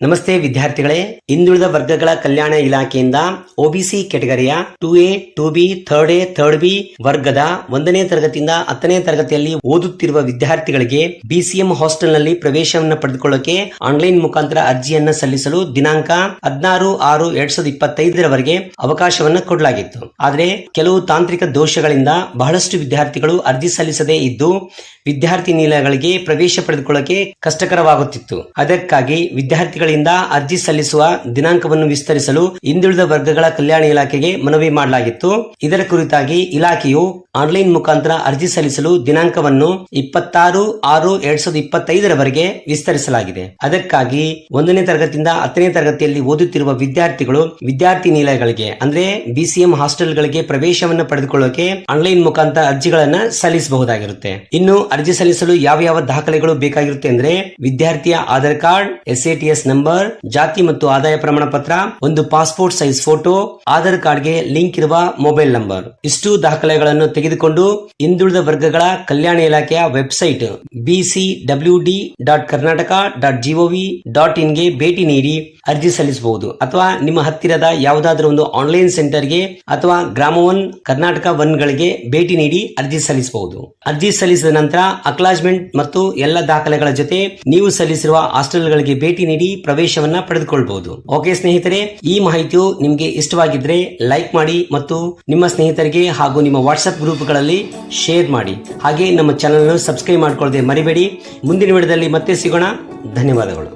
ನಮಸ್ತೆ ವಿದ್ಯಾರ್ಥಿಗಳೇ, ಹಿಂದುಳಿದ ವರ್ಗಗಳ ಕಲ್ಯಾಣ ಇಲಾಖೆಯಿಂದ OBC ಕೆಟಗರಿಯ two A two B third A third B ವರ್ಗದ ಒಂದನೇ ತರಗತಿಯಿಂದ ಹತ್ತನೇ ತರಗತಿಯಲ್ಲಿ ಓದುತ್ತಿರುವ ವಿದ್ಯಾರ್ಥಿಗಳಿಗೆ ಬಿಸಿಎಂ ಹಾಸ್ಟೆಲ್ನಲ್ಲಿ ಪ್ರವೇಶವನ್ನು ಪಡೆದುಕೊಳ್ಳೋಕೆ ಆನ್ಲೈನ್ ಮುಖಾಂತರ ಅರ್ಜಿಯನ್ನು ಸಲ್ಲಿಸಲು ದಿನಾಂಕ ಹದಿನಾರು ಆರು ಎರಡ್ ಸಾವಿರದ ಇಪ್ಪತ್ತೈದರವರೆಗೆ ಅವಕಾಶವನ್ನು ಕೊಡಲಾಗಿತ್ತು. ಆದರೆ ಕೆಲವು ತಾಂತ್ರಿಕ ದೋಷಗಳಿಂದ ಬಹಳಷ್ಟು ವಿದ್ಯಾರ್ಥಿಗಳು ಅರ್ಜಿ ಸಲ್ಲಿಸದೇ ಇದ್ದು, ವಿದ್ಯಾರ್ಥಿ ನಿಲಯಗಳಿಗೆ ಪ್ರವೇಶ ಪಡೆದುಕೊಳ್ಳೋಕೆ ಕಷ್ಟಕರವಾಗುತ್ತಿತ್ತು. ಅದಕ್ಕಾಗಿ ವಿದ್ಯಾರ್ಥಿಗಳಿಂದ ಅರ್ಜಿ ಸಲ್ಲಿಸುವ ದಿನಾಂಕವನ್ನು ವಿಸ್ತರಿಸಲು ಹಿಂದುಳಿದ ವರ್ಗಗಳ ಕಲ್ಯಾಣ ಇಲಾಖೆಗೆ ಮನವಿ ಮಾಡಲಾಗಿತ್ತು. ಇದರ ಕುರಿತಾಗಿ ಇಲಾಖೆಯು ಆನ್ಲೈನ್ ಮುಖಾಂತರ ಅರ್ಜಿ ಸಲ್ಲಿಸಲು ದಿನಾಂಕವನ್ನು ಇಪ್ಪತ್ತಾರು ಆರು ಎರಡ್ ಸಾವಿರದ ಇಪ್ಪತ್ತೈದರವರೆಗೆ ವಿಸ್ತರಿಸಲಾಗಿದೆ. ಅದಕ್ಕಾಗಿ ಒಂದನೇ ತರಗತಿಯಿಂದ ಹತ್ತನೇ ತರಗತಿಯಲ್ಲಿ ಓದುತ್ತಿರುವ ವಿದ್ಯಾರ್ಥಿಗಳು ವಿದ್ಯಾರ್ಥಿ ನಿಲಯಗಳಿಗೆ, ಅಂದ್ರೆ ಬಿಸಿಎಂ ಹಾಸ್ಟೆಲ್ಗಳಿಗೆ ಪ್ರವೇಶವನ್ನು ಪಡೆದುಕೊಳ್ಳೋಕೆ ಆನ್ಲೈನ್ ಮುಖಾಂತರ ಅರ್ಜಿಗಳನ್ನ ಸಲ್ಲಿಸಬಹುದಾಗಿರುತ್ತೆ. ಇನ್ನು ಅರ್ಜಿ ಸಲ್ಲಿಸಲು ಯಾವ ಯಾವ ದಾಖಲೆಗಳು ಬೇಕಾಗಿರುತ್ತೆ ಅಂದ್ರೆ ವಿದ್ಯಾರ್ಥಿಯ ಆಧಾರ್ ಕಾರ್ಡ್, ಎಸ್ ಜಾತಿ ಮತ್ತು ಆದಾಯ ಪ್ರಮಾಣ ಪತ್ರ ಒಂದು ಪಾಸ್ಪೋರ್ಟ್ ಸೈಜ್ ಫೋಟೋ, ಆಧಾರ್ ಕಾರ್ಡ್ಗೆ ಲಿಂಕ್ ಇರುವ ಮೊಬೈಲ್ ನಂಬರ್. ಇಷ್ಟು ದಾಖಲೆಗಳನ್ನು ತೆಗೆದುಕೊಂಡು ಹಿಂದುಳಿದ ವರ್ಗಗಳ ಕಲ್ಯಾಣ ಇಲಾಖೆಯ website BC W D dot Karnataka dot GOV dot ಇನ್ಗೆ ಭೇಟಿ ನೀಡಿ ಅರ್ಜಿ ಸಲ್ಲಿಸಬಹುದು ಅಥವಾ ನಿಮ್ಮ ಹತ್ತಿರದ ಯಾವುದಾದ್ರೂ ಒಂದು ಆನ್ಲೈನ್ ಸೆಂಟರ್ಗೆ ಅಥವಾ ಗ್ರಾಮ ಒನ್, ಕರ್ನಾಟಕ ಒನ್ ಗಳಿಗೆ ಭೇಟಿ ನೀಡಿ ಅರ್ಜಿ ಸಲ್ಲಿಸಬಹುದು. ಅರ್ಜಿ ಸಲ್ಲಿಸಿದ ನಂತರ ಅಕ್ಲಾಜ್ಮೆಂಟ್ ಮತ್ತು ಎಲ್ಲ ದಾಖಲೆಗಳ ಜೊತೆ ನೀವು ಸಲ್ಲಿಸಿರುವ ಹಾಸ್ಟೆಲ್ಗಳಿಗೆ ಭೇಟಿ ನೀಡಿ ಪ್ರವೇಶವನ್ನ ಪಡೆದುಕೊಳ್ಳಬಹುದು ಓಕೆ ಸ್ನೇಹಿತರೆ, ಈ ಮಾಹಿತಿಯು ನಿಮಗೆ ಇಷ್ಟವಾಗಿದ್ರೆ ಲೈಕ್ ಮಾಡಿ ಮತ್ತು ನಿಮ್ಮ ಸ್ನೇಹಿತರಿಗೆ ಹಾಗೂ ನಿಮ್ಮ ವಾಟ್ಸ್ಆಪ್ ಗ್ರೂಪ್ಗಳಲ್ಲಿ ಶೇರ್ ಮಾಡಿ. ಹಾಗೆ ನಮ್ಮ ಚಾನಲ್ ಸಬ್ಸ್ಕ್ರೈಬ್ ಮಾಡಿಕೊಳ್ಳದೆ ಮರಿಬೇಡಿ. ಮುಂದಿನ ವಿಡಿಯೋದಲ್ಲಿ ಮತ್ತೆ ಸಿಗೋಣ. ಧನ್ಯವಾದಗಳು.